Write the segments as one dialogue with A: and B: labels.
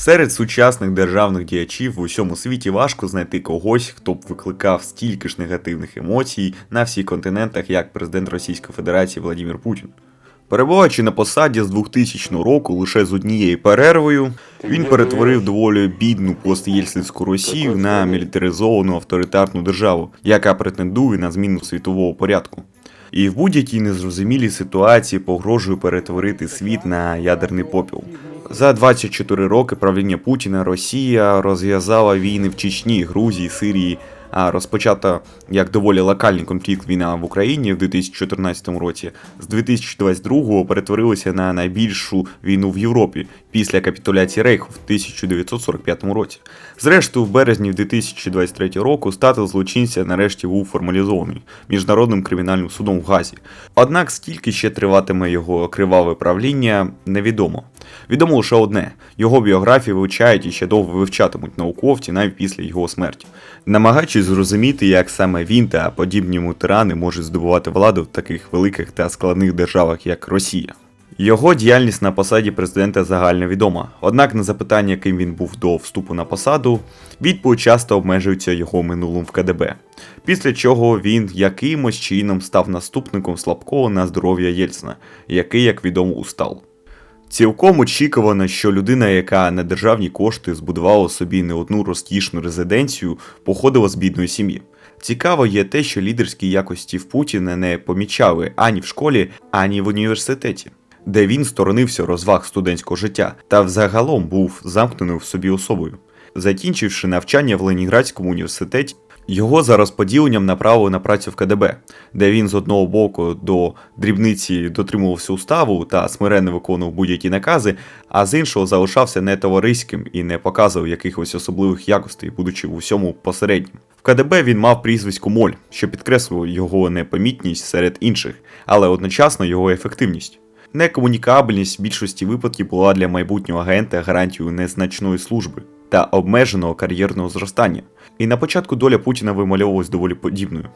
A: Серед сучасних державних діячів в усьому світі важко знайти когось, хто б викликав стільки ж негативних емоцій на всіх континентах, як президент Російської Федерації Владимир Путін. Перебуваючи на посаді з 2000 року лише з однією перервою, він перетворив доволі бідну постєльцинську Росію на мілітаризовану авторитарну державу, яка претендує на зміну світового порядку. І в будь-якій незрозумілій ситуації погрожує перетворити світ на ядерний попіл. За 24 роки правління Путіна Росія розв'язала війни в Чечні, Грузії, Сирії. А розпочата як доволі локальний конфлікт війна в Україні в 2014 році, з 2022 перетворилася на найбільшу війну в Європі після капітуляції Рейху в 1945 році. Зрештою, в березні 2023 року статус злочинця нарешті був формалізований міжнародним кримінальним судом в Газі. Однак скільки ще триватиме його криваве правління, невідомо. Відомо лише одне: його біографію вивчають і ще довго вивчатимуть науковці навіть після його смерті, намагаючись зрозуміти, як саме він та подібні йому тирани можуть здобувати владу в таких великих та складних державах, як Росія. Його діяльність на посаді президента загально відома. Однак на запитання, ким він був до вступу на посаду, відповідь часто обмежується його минулим в КДБ. Після чого він якимось чином став наступником слабкого на здоров'я Єльцина, який, як відомо, устав. Цілком очікувано, що людина, яка на державні кошти збудувала собі не одну розкішну резиденцію, походила з бідної сім'ї. Цікаво є те, що лідерські якості в Путіна не помічали ані в школі, ані в університеті, де він сторонився розваг студентського життя та взагалом був замкненою в собі особою. Закінчивши навчання в Ленінградському університеті, його за розподіленням направили на працю в КДБ, де він з одного боку до дрібниці дотримувався уставу та смиренно виконував будь-які накази, а з іншого залишався не товариським і не показував якихось особливих якостей, будучи в усьому посереднім. В КДБ він мав прізвисько Моль, що підкреслював його непомітність серед інших, але одночасно його ефективність. Некомунікабельність в більшості випадків була для майбутнього агента гарантією незначної служби та обмеженого кар'єрного зростання. І на початку доля Путіна вимальовувалась доволі подібною.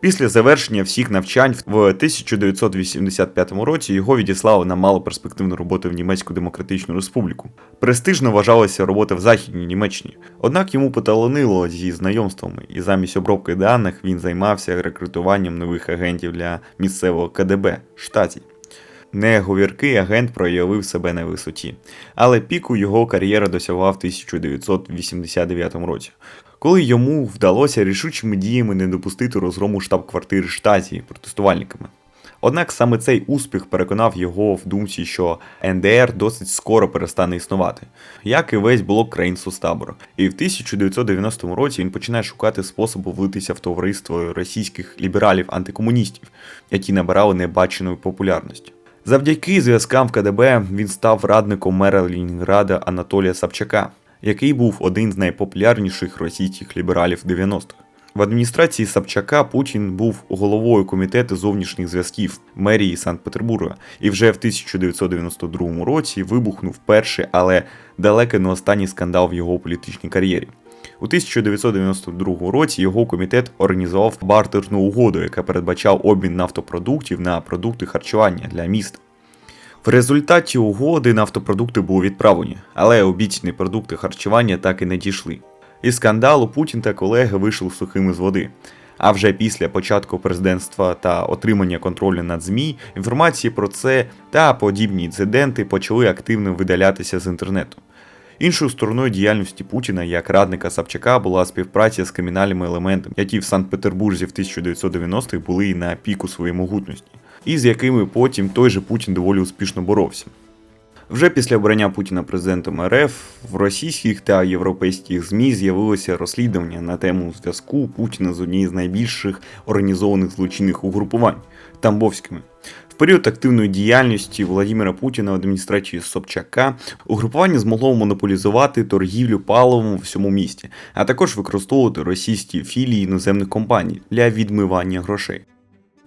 A: Після завершення всіх навчань в 1985 році його відіслали на малоперспективну роботу в Німецьку Демократичну Республіку. Престижно вважалася робота в Західній Німеччині. Однак йому поталонило зі знайомствами, і замість обробки даних він займався рекрутуванням нових агентів для місцевого КДБ штаті. Неговіркий агент проявив себе на висоті, але піку його кар'єра досягла в 1989 році, коли йому вдалося рішучими діями не допустити розгрому штаб-квартири штаті протестувальниками. Однак саме цей успіх переконав його в думці, що НДР досить скоро перестане існувати, як і весь блок країн Сустабору. І в 1990 році він починає шукати способу влитися в товариство російських лібералів-антикомуністів, які набирали небаченої популярності. Завдяки зв'язкам в КДБ він став радником мера Ленінграда Анатолія Савчака, який був один з найпопулярніших російських лібералів 90-х. В адміністрації Савчака Путін був головою комітету зовнішніх зв'язків мерії Санкт-Петербурга і вже в 1992 році вибухнув перший, але далеко не останній скандал в його політичній кар'єрі. У 1992 році його комітет організував бартерну угоду, яка передбачав обмін нафтопродуктів на продукти харчування для міста. В результаті угоди нафтопродукти були відправлені, але обіцяні продукти харчування так і не дійшли. Із скандалу Путін та колеги вийшли сухими з води. А вже після початку президентства та отримання контролю над ЗМІ інформації про це та подібні інциденти почали активно видалятися з інтернету. Іншою стороною діяльності Путіна як радника Савчака була співпраця з кримінальними елементами, які в Санкт-Петербурзі в 1990-х були на піку своєї могутності, і з якими потім той же Путін доволі успішно боровся. Вже після обрання Путіна президентом РФ в російських та європейських ЗМІ з'явилося розслідування на тему зв'язку Путіна з однією з найбільших організованих злочинних угрупувань Тамбовськими. В період активної діяльності Владимира Путіна в адміністрації Собчака угрупування змогло монополізувати торгівлю паливом у всьому місті, а також використовувати російські філії іноземних компаній для відмивання грошей.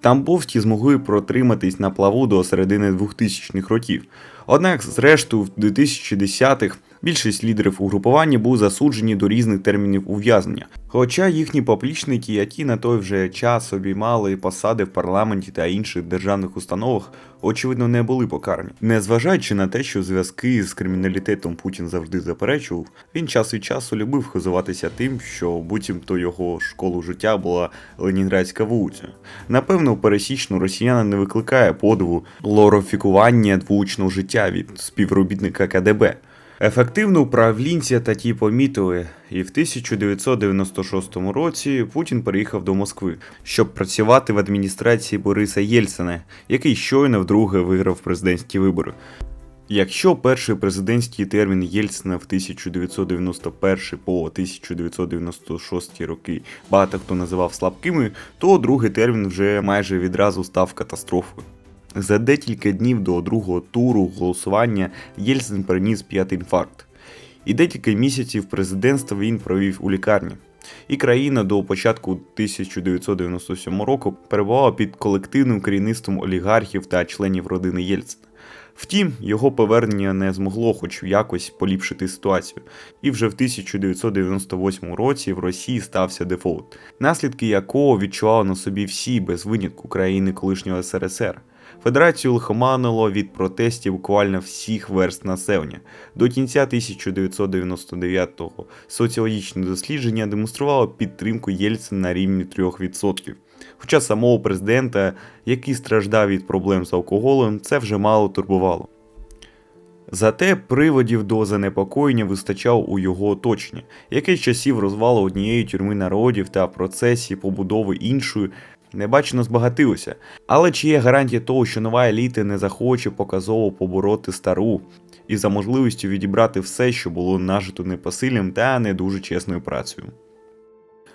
A: Тамбовські змогли протриматись на плаву до середини 2000-х років. Однак, зрештою, в 2010-х Більшість лідерів угрупування були засуджені до різних термінів ув'язнення. Хоча їхні поплічники, які на той вже час обіймали посади в парламенті та інших державних установах, очевидно, не були покарані. Незважаючи на те, що зв'язки з криміналітетом Путін завжди заперечував, він час від часу любив хизуватися тим, що буцімто його школу життя була Ленінградська вулиця. Напевно, пересічно росіяна не викликає подиву лорофікування двоучного життя від співробітника КДБ. Ефективно управлінця такі помітили, і в 1996 році Путін переїхав до Москви, щоб працювати в адміністрації Бориса Єльцина, який щойно вдруге виграв президентські вибори. Якщо перший президентський термін Єльцина в 1991 по 1996 роки багато хто називав слабкими, то другий термін вже майже відразу став катастрофою. За декілька днів до другого туру голосування Єльцин переніс п'ятий інфаркт. І декілька місяців президентства він провів у лікарні. І країна до початку 1997 року перебувала під колективним керівництвом олігархів та членів родини Єльцина. Втім, його повернення не змогло хоч якось поліпшити ситуацію, і вже в 1998 році в Росії стався дефолт, наслідки якого відчували на собі всі без винятку країни колишнього СРСР. Федерацію лихоманило від протестів буквально всіх верст населення. До кінця 1999-го соціологічне дослідження демонструвало підтримку Єльцина на рівні 3%. Хоча самого президента, який страждав від проблем з алкоголем, це вже мало турбувало. Зате приводів до занепокоєння вистачало у його оточення, яке часів розвалу однієї тюрми народів та процесі побудови іншої небачено збагатилося. Але чи є гарантія того, що нова еліта не захоче показово побороти стару і за можливістю відібрати все, що було нажито непосильним та не дуже чесною працею?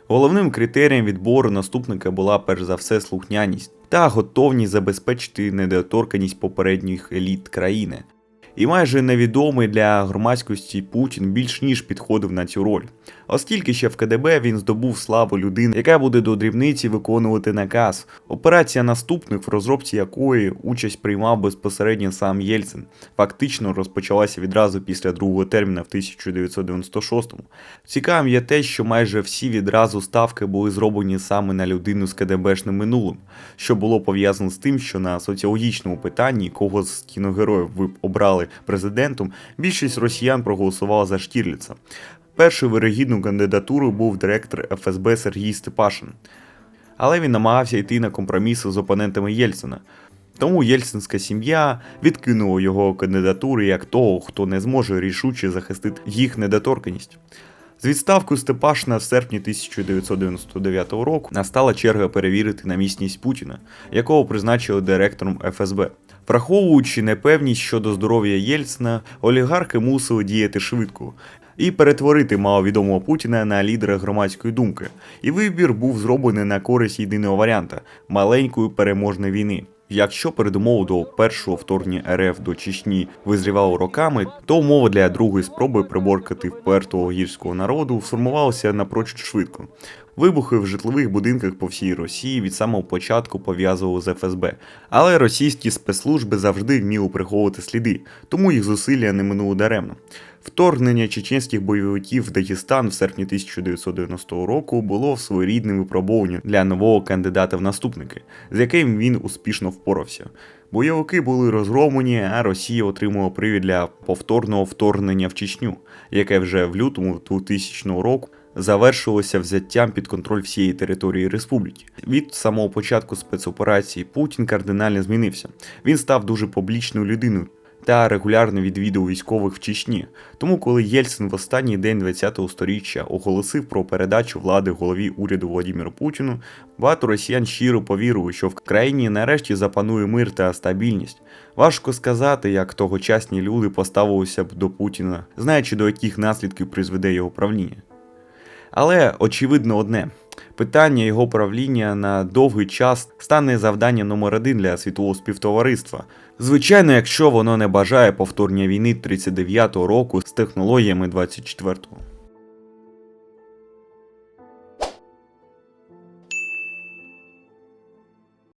A: Головним критерієм відбору наступника була перш за все слухняність та готовність забезпечити недоторканість попередніх еліт країни. І майже невідомий для громадськості Путін більш ніж підходив на цю роль, оскільки ще в КДБ він здобув славу людини, яка буде до дрібниці виконувати наказ. Операція наступних, в розробці якої участь приймав безпосередньо сам Єльцин, фактично розпочалася відразу після другого терміна в 1996-му. Цікавим є те, що майже всі відразу ставки були зроблені саме на людину з КДБшним минулим, що було пов'язано з тим, що на соціологічному питанні, кого з кіногероїв ви б обрали президентом, більшість росіян проголосувала за Штірліца. Першою вирогідною кандидатурою був директор ФСБ Сергій Степашин. Але він намагався йти на компроміси з опонентами Єльцина. Тому єльцинська сім'я відкинула його кандидатури як того, хто не зможе рішуче захистити їх недоторканість. З відставкою Степашина в серпні 1999 року настала черга перевірити на міцність Путіна, якого призначили директором ФСБ. Враховуючи непевність щодо здоров'я Єльцина, олігархи мусили діяти швидко і перетворити маловідомого Путіна на лідера громадської думки. І вибір був зроблений на користь єдиного варіанта маленької переможної війни. Якщо передумову до першого вторгнення РФ до Чечні визрівало роками, то умови для другої спроби приборкати впертого гірського народу сформувалися напрочуд швидко. Вибухи в житлових будинках по всій Росії від самого початку пов'язували з ФСБ, але російські спецслужби завжди вміли приховувати сліди, тому їх зусилля не минуло даремно. Вторгнення чеченських бойовиків в Дагестан в серпні 1990 року було своєрідним випробуванням для нового кандидата в наступники, з яким він успішно впорався. Бойовики були розгромлені, а Росія отримала привід для повторного вторгнення в Чечню, яке вже в лютому 2000 року завершилося взяттям під контроль всієї території республіки. Від самого початку спецоперації Путін кардинально змінився. Він став дуже публічною людиною. Та регулярно відвідав військових в Чечні. Тому, коли Єльцин в останній день 20-го сторіччя оголосив про передачу влади голові уряду Владимиру Путіну, багато росіян щиро повірили, що в країні нарешті запанує мир та стабільність. Важко сказати, як тогочасні люди поставилися б до Путіна, знаючи до яких наслідків призведе його правління. Але очевидно одне. Питання його правління на довгий час стане завданням номер один для світового співтовариства. Звичайно, якщо воно не бажає повторення війни 39-го року з технологіями 24-го.